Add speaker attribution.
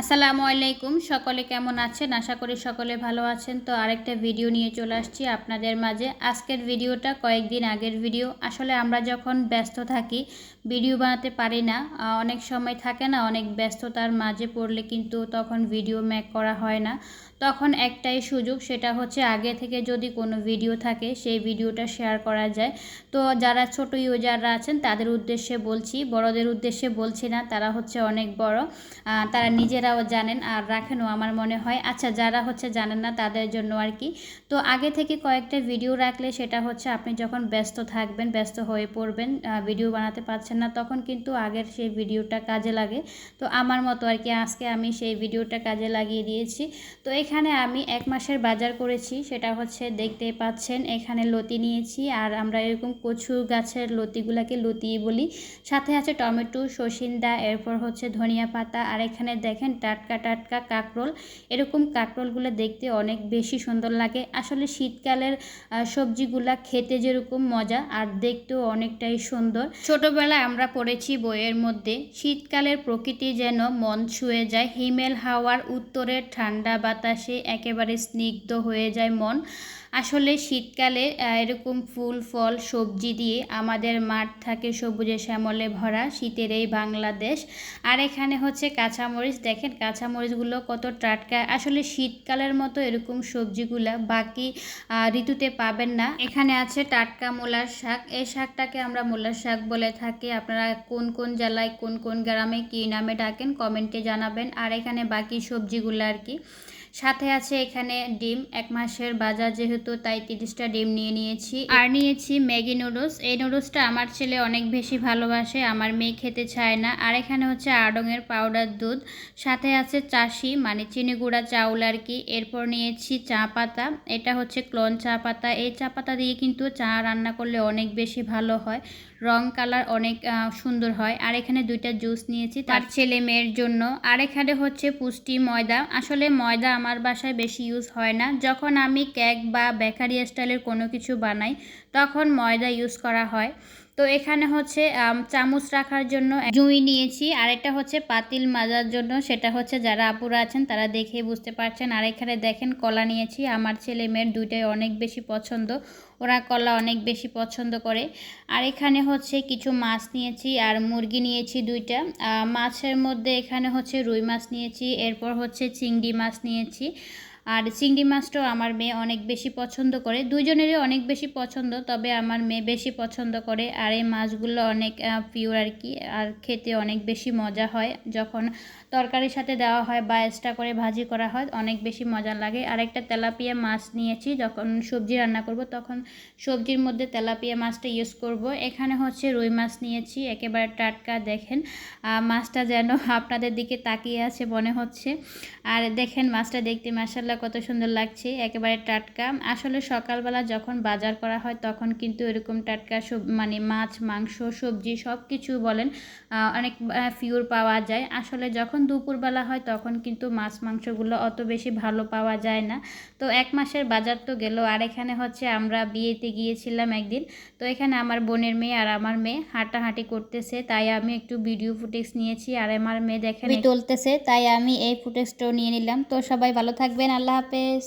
Speaker 1: আসসালামু আলাইকুম। সকলে কেমন আছেন? আশা করি সকলে ভালো আছেন। তো আরেকটা ভিডিও নিয়ে চলে আসছি আপনাদের মাঝে। আজকের ভিডিওটা কয়েকদিন আগের ভিডিও। আসলে আমরা যখন ব্যস্ত থাকি, ভিডিও বানাতে পারি না। অনেক সময় থাকে না, অনেক ব্যস্ততার মাঝে পড়লে কিন্তু তখন ভিডিও ম্যাক করা হয় না। তখন একটাই সুযোগ, সেটা হচ্ছে আগে থেকে যদি কোনো ভিডিও থাকে, সেই ভিডিওটা শেয়ার করা যায়। তো যারা ছোট ইউজাররা আছেন, তাদের উদ্দেশ্যে বলছি। বড়দের উদ্দেশ্যে বলছি না, তারা হচ্ছে অনেক বড়। তারা তারা নিজেরাও জানেন আর রাখেনও আমার মনে হয়। আচ্ছা যারা হচ্ছে জানেন না তাদের জন্য আর কি। তো আগে থেকে কয়েকটা ভিডিও রাখলে সেটা হচ্ছে আপনি যখন ব্যস্ত থাকবেন, ব্যস্ত হয়ে পড়বেন ভিডিও বানাতে পারছেন না, তখন কিন্তু আগের সেই ভিডিওটা কাজে লাগে। তো আমার মতো আর কি আজকে আমি সেই ভিডিওটা কাজে লাগিয়ে দিয়েছি। তো এখানে আমি এক মাসের বাজার করেছি, সেটা হচ্ছে দেখতে পাচ্ছেন, এখানে লতি নিয়েছি আর আমরা এরকম কচু গাছের লতিগুলাকে লতি বলি। সাথে আছে টমেটো, সসিন্দা, এরপর হচ্ছে ধনিয়া পাতা আর এখানে দেখেন টাটকা টাটকা কাঁকরোল। এরকম কাঁকরোলগুলো দেখতে অনেক বেশি সুন্দর লাগে। আসলে শীতকালের সবজিগুলা খেতে যেরকম মজা, আর দেখতেও অনেকটাই সুন্দর। ছোটবেলায় আমরা পড়েছি বইয়ের মধ্যে, শীতকালের প্রকৃতি যেন মন ছুঁয়ে যায়, হিমেল হাওয়ার উত্তরের ঠান্ডা বাতাসে একেবারে স্নিগ্ধ হয়ে যায় মন। আসলে শীতকালে এরকম ফুল, ফল, সবজি দিয়ে আমাদের মাঠ থাকে সবুজে শ্যামলে ভরা, শীতের এই বাংলাদেশ। আর এখানে হচ্ছে কাঁচামরিচ, দেখেন কাঁচামরিচগুলো কত টাটকা। আসলে শীতকালের মতো এরকম সবজিগুলা বাকি ঋতুতে পাবেন না। এখানে আছে টাটকা মূলার শাক। এই শাকটাকে আমরা মূলার শাক বলে থাকি। আপনারা কোন কোন জেলায়, কোন কোন গ্রামে, কী নামে ডাকেন, কমেন্টে জানাবেন। আর এখানে বাকি সবজিগুলো আর কি। সাথে আছে এখানে ডিম, এক মাসের বাজার যেহেতু, তাই তিরিশটা ডিম নিয়ে নিয়েছি। আর নিয়েছি ম্যাগি নুডলস। এই নুডলসটা আমার ছেলে অনেক বেশি ভালোবাসে, আমার মেয়ে খেতে চায় না। আর এখানে হচ্ছে আড়ঙের পাউডার দুধ, সাথে আছে চাষি মানে চিনি গুঁড়া চাউল আর কি। এরপর নিয়েছি চা পাতা, এটা হচ্ছে ক্লোন চা পাতা। এই চা পাতা দিয়ে কিন্তু চা রান্না করলে অনেক বেশি ভালো হয়, রং কালার অনেক সুন্দর হয়। আর এখানে দুইটা জুস নিয়েছি, তার ছেলে মেয়ের জন্য। আর এখানে হচ্ছে পুষ্টি ময়দা। আসলে ময়দা আমার বাসায় বেশি ইউজ হয় না। যখন আমি কেক বা বেকারি স্টাইলের কোনো কিছু বানাই, তখন ময়দা ইউজ করা হয়। তো এখানে হচ্ছে চামচ রাখার জন্য জুঁই নিয়েছি। আর এটা হচ্ছে পাতিল মাজার জন্য, সেটা হচ্ছে যারা আপুরা আছেন তারা দেখে বুঝতে পারছেন। আর এখানে দেখেন, কলা নিয়েছি। আমার ছেলে মেয়ের দুইটাই অনেক বেশি পছন্দ। ওরা কলা অনেক বেশি পছন্দ করে। আর এখানে হচ্ছে কিছু মাছ নিয়েছি আর মুরগি নিয়েছি দুইটা। মাছের মধ্যে এখানে হচ্ছে রুই মাছ নিয়েছি, এরপর হচ্ছে চিংড়ি মাছ নিয়েছি। আর চিংড়ি মাছটাও আমার মেয়ে অনেক বেশি পছন্দ করে। দুজনেরই অনেক বেশি পছন্দ, তবে আমার মেয়ে বেশি পছন্দ করে। আর এই মাছগুলো অনেক পিওর আর কি, আর খেতে অনেক বেশি মজা হয়। যখন তরকারির সাথে দেওয়া হয় বা এক্সট্রা করে ভাজি করা হয়, অনেক বেশি মজা লাগে। আর একটা তেলাপিয়া মাছ নিয়েছি, যখন সবজি রান্না করব, তখন সবজির মধ্যে তেলাপিয়া মাছটা ইউজ করব। এখানে হচ্ছে রুই মাছ নিয়েছি, একেবারে টাটকা, দেখেন। মাছটা যেন আপনাদের দিকে তাকিয়ে আছে মনে হচ্ছে। আর দেখেন মাছটা দেখতে মাসাল্লাহ কত সুন্দর লাগছে। একেবারে টাটকা। আসলে সকালবেলা যখন বাজার করা হয়, তখন কিন্তু এরকম টাটকা সব মানে মাছ, মাংস, সবজি সব কিছু বলেন অনেক ফিউর পাওয়া যায়। আসলে যখন দুপুরবেলা হয়, তখন কিন্তু মাছ, মাংসগুলো অত বেশি ভালো পাওয়া যায় না। তো এক মাসের বাজার তো গেল। আর এখানে হচ্ছে আমরা বিয়েতে গিয়েছিলাম একদিন। তো এখানে আমার বোনের মেয়ে আর আমার মেয়ে হাঁটাহাঁটি করতেছে। তাই আমি একটু ভিডিও ফুটেজ নিয়েছি। আর আমার মেয়ে দেখেন তুলতেছে। তাই আমি এই ফুটেজটাও নিয়ে নিলাম। তো সবাই ভালো থাকবেন। আল্লাহ হাফেজ